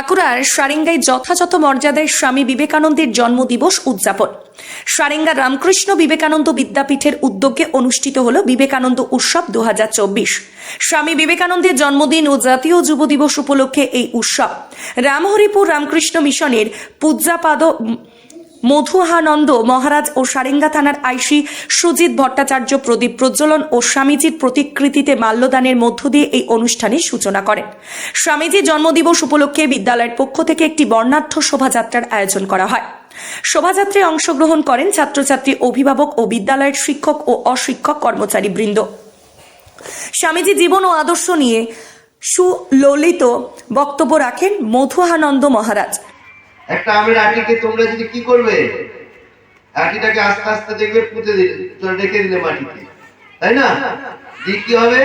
বাঁকুড়ার সারেঙ্গায় যথাযথ মর্যাদায় স্বামী বিবেকানন্দের জন্মদিবস উদযাপন। সারেঙ্গা রামকৃষ্ণ বিবেকানন্দ বিদ্যাপীঠের উদ্যোগে অনুষ্ঠিত হল বিবেকানন্দ উৎসব দু হাজার চব্বিশ। স্বামী বিবেকানন্দের জন্মদিন ও জাতীয় যুব দিবস উপলক্ষে এই উৎসব। রামহরিপুর রামকৃষ্ণ মিশনের পূজ্যাপাদ মধুহানন্দ, মহারাজ ও সারেঙ্গা থানার আইসি সুজিত ভট্টাচার্য, প্রদীপ প্রজ্বলন ও স্বামীজির প্রতিকৃতিতে মাল্যদানের মধ্য দিয়ে এই অনুষ্ঠানের সূচনা করেন। স্বামীজির জন্মদিবস উপলক্ষে বিদ্যালয়ের পক্ষ থেকে একটি বর্ণাঢ্য শোভাযাত্রার আয়োজন করা হয়। শোভাযাত্রায় অংশগ্রহণ করেন ছাত্রছাত্রী অভিভাবক ও বিদ্যালয়ের শিক্ষক ও অশিক্ষক কর্মচারী বৃন্দ স্বামীজি জীবন ও আদর্শ নিয়ে সুললিত বক্তব্য রাখেন মধুহানন্দ মহারাজ। একটা আমের আটিকে তোমরা যদি কি করবে? আটিটাকে আস্তে আস্তে দেখবে পুঁতে দিলে রেখে দিলে মাটিতে। তাই না? কি হবে?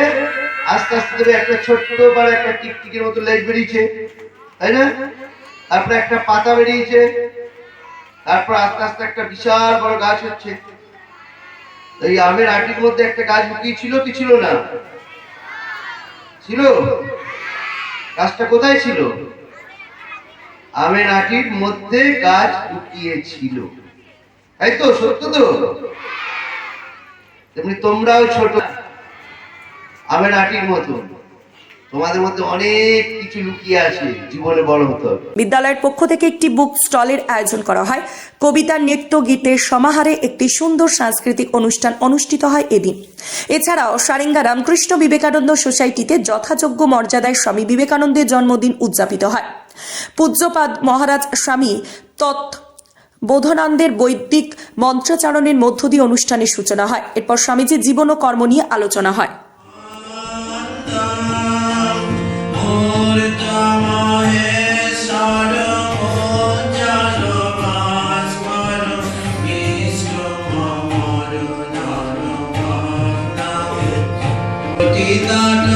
আস্তে আস্তে দেখবে একটা ছোট্ট বড় একটা টিকটিকের মতো লেজ বেরিয়েছে। তাই না? তারপরে একটা পাতা বেরিয়েছে। তারপর আস্তে আস্তে একটা বিশাল বড় গাছ হচ্ছে। এই আমের আটির মধ্যে একটা গাছ লুকিয়ে ছিল কি ছিল না? ছিল? গাছটা কোথায় ছিল? আমের আটির মধ্যে গাছ লুকিয়ে ছিল তাই তো, সত্য তো? তোমরাও ছোট। আমের আটির মতো। তোমাদের মধ্যে অনেক কিছু লুকিয়ে আছে, জীবনে বড় বিদ্যালয়ের পক্ষ থেকে একটি বুক স্টলের আয়োজন করা হয়। কবিতা নৃত্য গীতের সমাহারে একটি সুন্দর সাংস্কৃতিক অনুষ্ঠান অনুষ্ঠিত হয় এদিন। এছাড়াও সারেঙ্গা রামকৃষ্ণ বিবেকানন্দ সোসাইটিতে যথাযোগ্য মর্যাদায় স্বামী বিবেকানন্দের জন্মদিন উদযাপিত হয়। পূজ্যপাদ মহারাজ স্বামী তৎ বোধনানন্দের বৈদিক মন্ত্রাচারণের মধ্য দিয়ে অনুষ্ঠানের সূচনা হয়। এরপর স্বামীজির জীবন ও কর্ম নিয়ে আলোচনা হয়। Kita